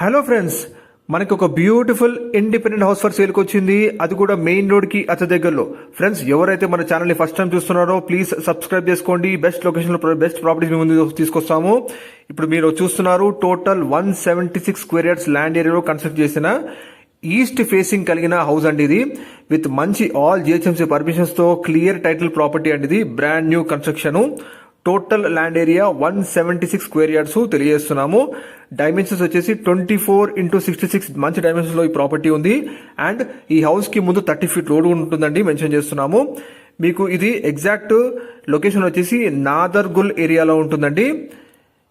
Hello friends మనకు ఒక beautiful independent house for సేల్కి వచ్చింది. అది కూడా మెయిన్ రోడ్కి అతి దగ్గరలో. ఫ్రెండ్స్ ఎవరైతే మన ఛానల్ని ఫస్ట్ టైం చూస్తున్నారో ప్లీజ్ సబ్స్క్రైబ్ చేసుకోండి. బెస్ట్ లొకేషన్లో బెస్ట్ ప్రాపర్టీస్ మీ ముందు తీసుకొస్తాము. ఇప్పుడు మీరు చూస్తున్నారు total one seventy six square yards land ఏరియాలో కన్స్ట్రక్ట్ చేసిన ఈస్ట్ ఫేసింగ్ కలిగిన హౌస్ అండి ఇది. విత్ మంచి ఆల్ జిహెచ్ఎంసీ పర్మిషన్స్తో క్లియర్ టైటిల్ ప్రాపర్టీ అండి ఇది. Brand new construction total land area one seventy six square yards తెలియజేస్తున్నాము. డైమెన్షన్స్ వచ్చేసి twenty four into sixty six మంచి డైమెన్షన్స్లో ఈ ప్రాపర్టీ ఉంది. అండ్ ఈ హౌస్కి ముందు థర్టీ ఫీట్ రోడ్ ఉంటుందండి మెన్షన్ చేస్తున్నాము. మీకు ఇది ఎగ్జాక్ట్ లొకేషన్ వచ్చేసి నాదర్గుల్ ఏరియాలో ఉంటుందండి.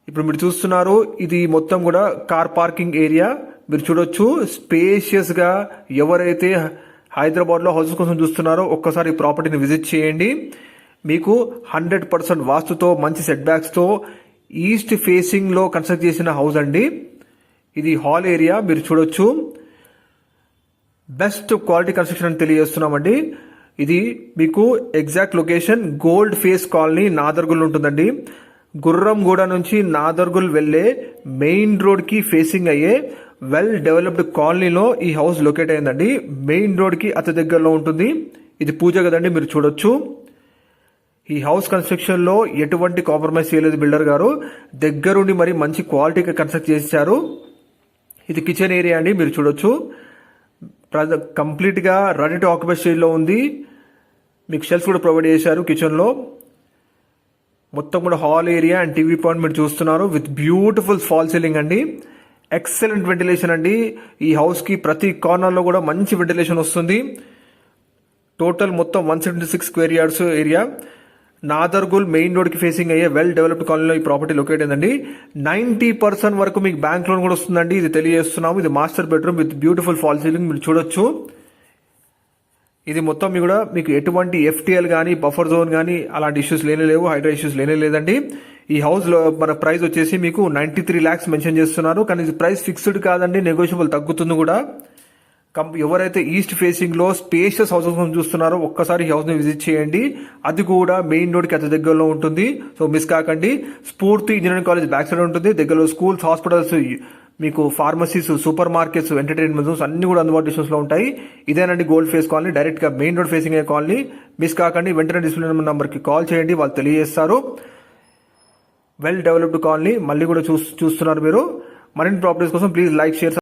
ఇప్పుడు మీరు చూస్తున్నారు ఇది మొత్తం కూడా కార్ పార్కింగ్ ఏరియా మీరు చూడొచ్చు స్పేషియస్గా ఎవరైతే హైదరాబాద్లో హౌస్ హౌసెస్ కోసం చూస్తున్నారో ఒక్కసారి ఈ ప్రాపర్టీని విజిట్ చేయండి. మీకు హండ్రెడ్ పర్సెంట్ వాస్తుతో మంచి సెట్ బ్యాక్స్తో ఈస్ట్ ఫేసింగ్లో కన్స్ట్రక్ట్ చేసిన హౌస్ అండి. ఇది హాల్ ఏరియా మీరు చూడొచ్చు. బెస్ట్ క్వాలిటీ కన్స్ట్రక్షన్ అని తెలియజేస్తున్నామండి. ఇది మీకు exact location gold face colony Nadergul ఉంటుందండి. గుర్రంగూడ నుంచి నాదర్గుల్ వెళ్ళే మెయిన్ రోడ్కి ఫేసింగ్ అయ్యే వెల్ డెవలప్డ్ కాలనీలో ఈ హౌస్ లొకేట్ అయిందండి. మెయిన్ రోడ్కి అతి దగ్గరలో ఉంటుంది. ఇది పూజ కదండి మీరు చూడొచ్చు. ఈ హౌస్ కన్స్ట్రక్షన్లో ఎటువంటి కాంప్రమైజ్ చేయలేదు బిల్డర్ గారు. దగ్గరుండి మరి మంచి క్వాలిటీగా కన్స్ట్రక్ట్ చేశారు. ఇది కిచెన్ ఏరియా అండి మీరు చూడొచ్చు. కంప్లీట్గా రెడీ టు ఆక్యుపై స్టేజ్లో ఉంది. మీకు షెల్ఫ్ కూడా ప్రొవైడ్ చేశారు కిచెన్లో. మొత్తం కూడా hall area and TV point మీరు చూస్తున్నారు విత్ బ్యూటిఫుల్ ఫాల్ సీలింగ్ అండి. ఎక్సలెంట్ వెంటిలేషన్ అండి. ఈ హౌస్కి ప్రతి కార్నర్లో కూడా మంచి వెంటిలేషన్ వస్తుంది. టోటల్ మొత్తం one seventy six square yards area. Nadergul main రోడ్కి ఫేసింగ్ అయ్యే వెల్ డెవలప్డ్ కాలనీలో ఈ ప్రాపర్టీ లొకేట్ అయిందండి. నైన్టీ పర్సెంట్ వరకు మీకు బ్యాంక్ లోన్ కూడా వస్తుందండి. ఇది తెలియజేస్తున్నాము. ఇది master bedroom with beautiful fall ceiling మీరు చూడొచ్చు. ఇది మొత్తం మీ కూడా మీకు ఎటువంటి ఎఫ్టీఎల్ కానీ బఫర్ జోన్ కానీ అలాంటి ఇష్యూస్ లేనే లేవు. హైడ్రా ఇష్యూస్ లేనే లేదండి. ఈ హౌస్లో మన ప్రైస్ వచ్చేసి మీకు నైన్టీ త్రీ ల్యాక్స్ మెన్షన్ చేస్తున్నారు. కానీ ఇది ప్రైస్ ఫిక్స్డ్ కాదండి. నెగోషియబుల్ తగ్గుతుంది కూడా. ఎవరైతే ఈస్ట్ ఫేసింగ్లో స్పేషియస్ హౌసెస్ చూస్తున్నారో ఒక్కసారి ఈ హౌస్ని విజిట్ చేయండి. అది కూడా మెయిన్ రోడ్కి అతి దగ్గరలో ఉంటుంది. సో మిస్ కాకండి. స్ఫూర్తి ఇంజనీరింగ్ కాలేజ్ బ్యాక్ సైడ్ ఉంటుంది. దగ్గరలో స్కూల్స్ హాస్పిటల్స్ మీకు pharmacies super markets entertainment zones అన్ని కూడా అందుబాటు డిస్టెన్స్లో ఉంటాయి. ఇదేనండి గోల్డ్ ఫేస్ కాలనీ. డైరెక్ట్గా మెయిన్ రోడ్ ఫేసింగ్ అయ్యే కాలనీ. మిస్ కాకండి. వెంటనే డిస్ప్లే నెంబర్కి కాల్ చేయండి. వాళ్ళు తెలియజేస్తారు. Well developed colony. మళ్ళీ కూడా చూ చూస్తున్నారు మీరు. మరిన్ని ప్రాపర్టీస్ కోసం ప్లీజ్ లైక్ షేర్